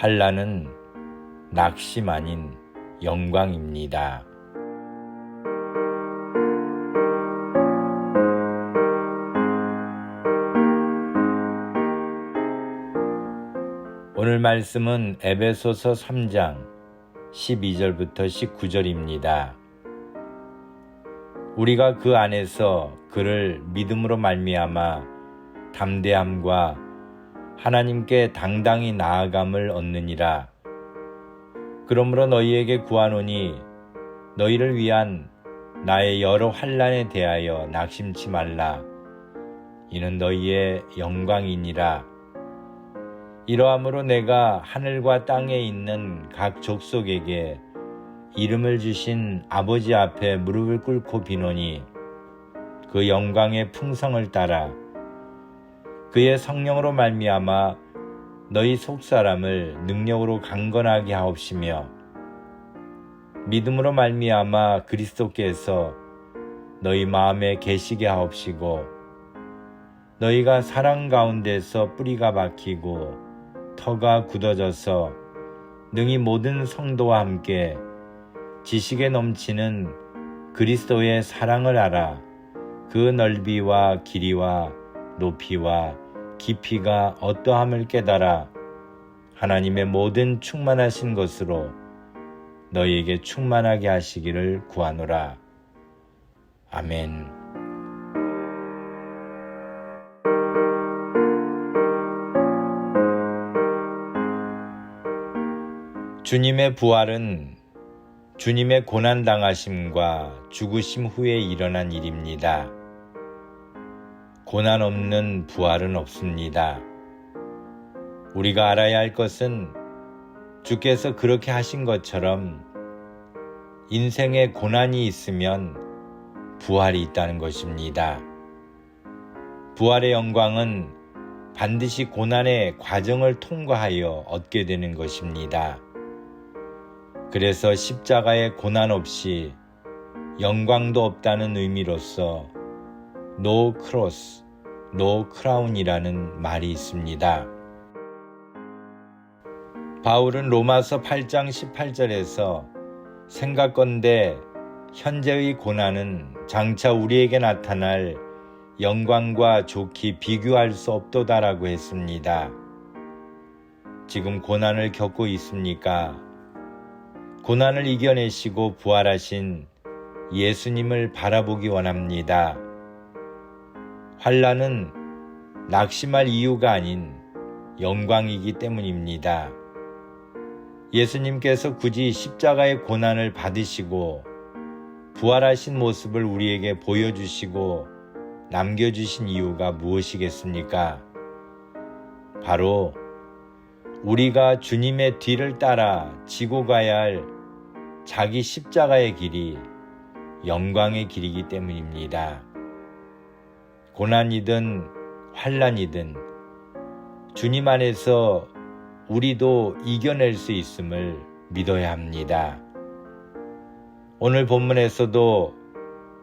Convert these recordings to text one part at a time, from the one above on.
환란은 낙심 아닌 영광입니다. 오늘 말씀은 에베소서 3장 12절부터 19절입니다. 우리가 그 안에서 그를 믿음으로 말미암아 담대함과 하나님께 당당히 나아감을 얻느니라. 그러므로 너희에게 구하노니 너희를 위한 나의 여러 환란에 대하여 낙심치 말라. 이는 너희의 영광이니라. 이러함으로 내가 하늘과 땅에 있는 각 족속에게 이름을 주신 아버지 앞에 무릎을 꿇고 비노니 그 영광의 풍성을 따라 그의 성령으로 말미암아 너희 속사람을 능력으로 강건하게 하옵시며 믿음으로 말미암아 그리스도께서 너희 마음에 계시게 하옵시고 너희가 사랑 가운데서 뿌리가 박히고 터가 굳어져서 능히 모든 성도와 함께 지식에 넘치는 그리스도의 사랑을 알아 그 넓이와 길이와 높이와 깊이가 어떠함을 깨달아 하나님의 모든 충만하신 것으로 너희에게 충만하게 하시기를 구하노라. 아멘. 주님의 부활은 주님의 고난당하심과 죽으심 후에 일어난 일입니다. 고난 없는 부활은 없습니다. 우리가 알아야 할 것은 주께서 그렇게 하신 것처럼 인생에 고난이 있으면 부활이 있다는 것입니다. 부활의 영광은 반드시 고난의 과정을 통과하여 얻게 되는 것입니다. 그래서 십자가의 고난 없이 영광도 없다는 의미로서 no cross, no crown이라는 말이 있습니다. 바울은 로마서 8장 18절에서 생각건대 현재의 고난은 장차 우리에게 나타날 영광과 좋게 비교할 수 없도다라고 했습니다. 지금 고난을 겪고 있습니까? 고난을 이겨내시고 부활하신 예수님을 바라보기 원합니다. 환란은 낙심할 이유가 아닌 영광이기 때문입니다. 예수님께서 굳이 십자가의 고난을 받으시고 부활하신 모습을 우리에게 보여주시고 남겨주신 이유가 무엇이겠습니까? 바로 우리가 주님의 뒤를 따라 지고 가야 할 자기 십자가의 길이 영광의 길이기 때문입니다. 고난이든 환란이든 주님 안에서 우리도 이겨낼 수 있음을 믿어야 합니다. 오늘 본문에서도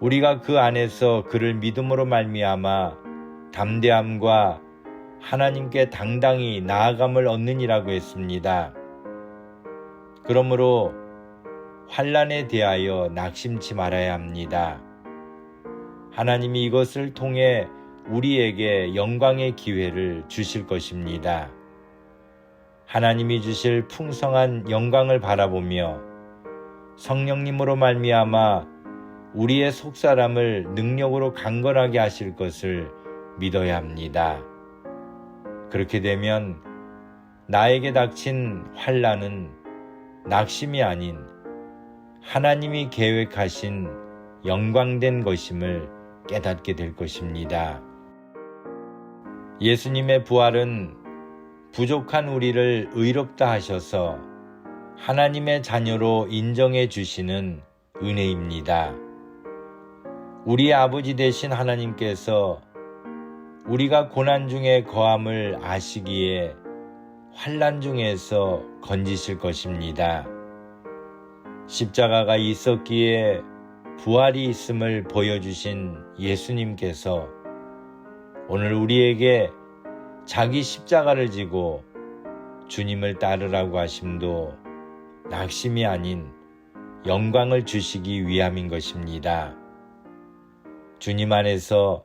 우리가 그 안에서 그를 믿음으로 말미암아 담대함과 하나님께 당당히 나아감을 얻느니라고 했습니다. 그러므로 환란에 대하여 낙심치 말아야 합니다. 하나님이 이것을 통해 우리에게 영광의 기회를 주실 것입니다. 하나님이 주실 풍성한 영광을 바라보며 성령님으로 말미암아 우리의 속사람을 능력으로 강건하게 하실 것을 믿어야 합니다. 그렇게 되면 나에게 닥친 환란은 낙심이 아닌 하나님이 계획하신 영광된 것임을 깨닫게 될 것입니다. 예수님의 부활은 부족한 우리를 의롭다 하셔서 하나님의 자녀로 인정해 주시는 은혜입니다. 우리 아버지 되신 하나님께서 우리가 고난 중에 거함을 아시기에 환란 중에서 건지실 것입니다. 십자가가 있었기에 부활이 있음을 보여주신 예수님께서 오늘 우리에게 자기 십자가를 지고 주님을 따르라고 하심도 낙심이 아닌 영광을 주시기 위함인 것입니다. 주님 안에서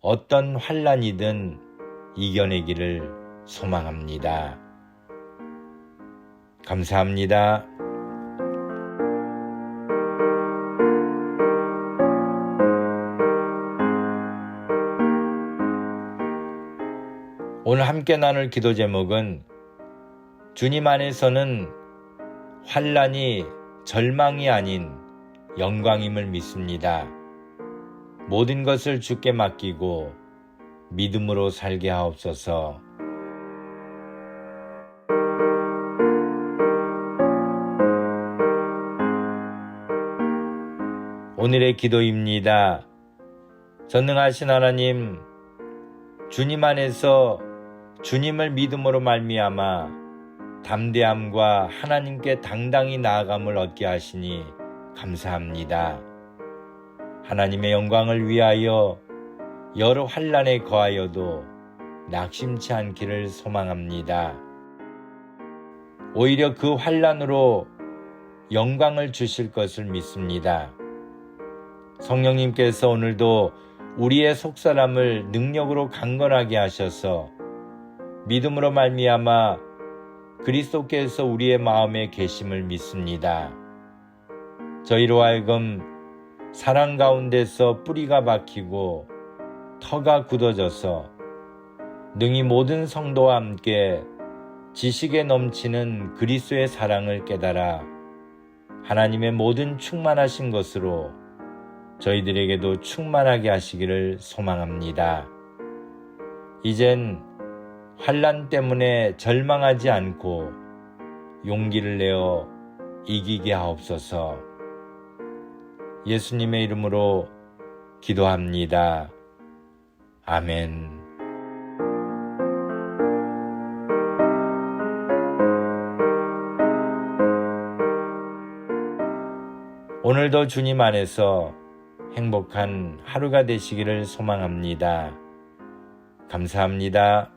어떤 환란이든 이겨내기를 소망합니다. 감사합니다. 오늘 함께 나눌 기도 제목은 주님 안에서는 환란이 절망이 아닌 영광임을 믿습니다. 모든 것을 주께 맡기고 믿음으로 살게 하옵소서. 오늘의 기도입니다. 전능하신 하나님, 주님 안에서 주님을 믿음으로 말미암아 담대함과 하나님께 당당히 나아감을 얻게 하시니 감사합니다. 하나님의 영광을 위하여 여러 환란에 거하여도 낙심치 않기를 소망합니다. 오히려 그 환란으로 영광을 주실 것을 믿습니다. 성령님께서 오늘도 우리의 속사람을 능력으로 강건하게 하셔서 믿음으로 말미암아 그리스도께서 우리의 마음에 계심을 믿습니다. 저희로 하여금 사랑 가운데서 뿌리가 박히고 터가 굳어져서 능히 모든 성도와 함께 지식에 넘치는 그리스도의 사랑을 깨달아 하나님의 모든 충만하신 것으로 저희들에게도 충만하게 하시기를 소망합니다. 이젠 환란 때문에 절망하지 않고 용기를 내어 이기게 하옵소서. 예수님의 이름으로 기도합니다. 아멘. 오늘도 주님 안에서 행복한 하루가 되시기를 소망합니다. 감사합니다.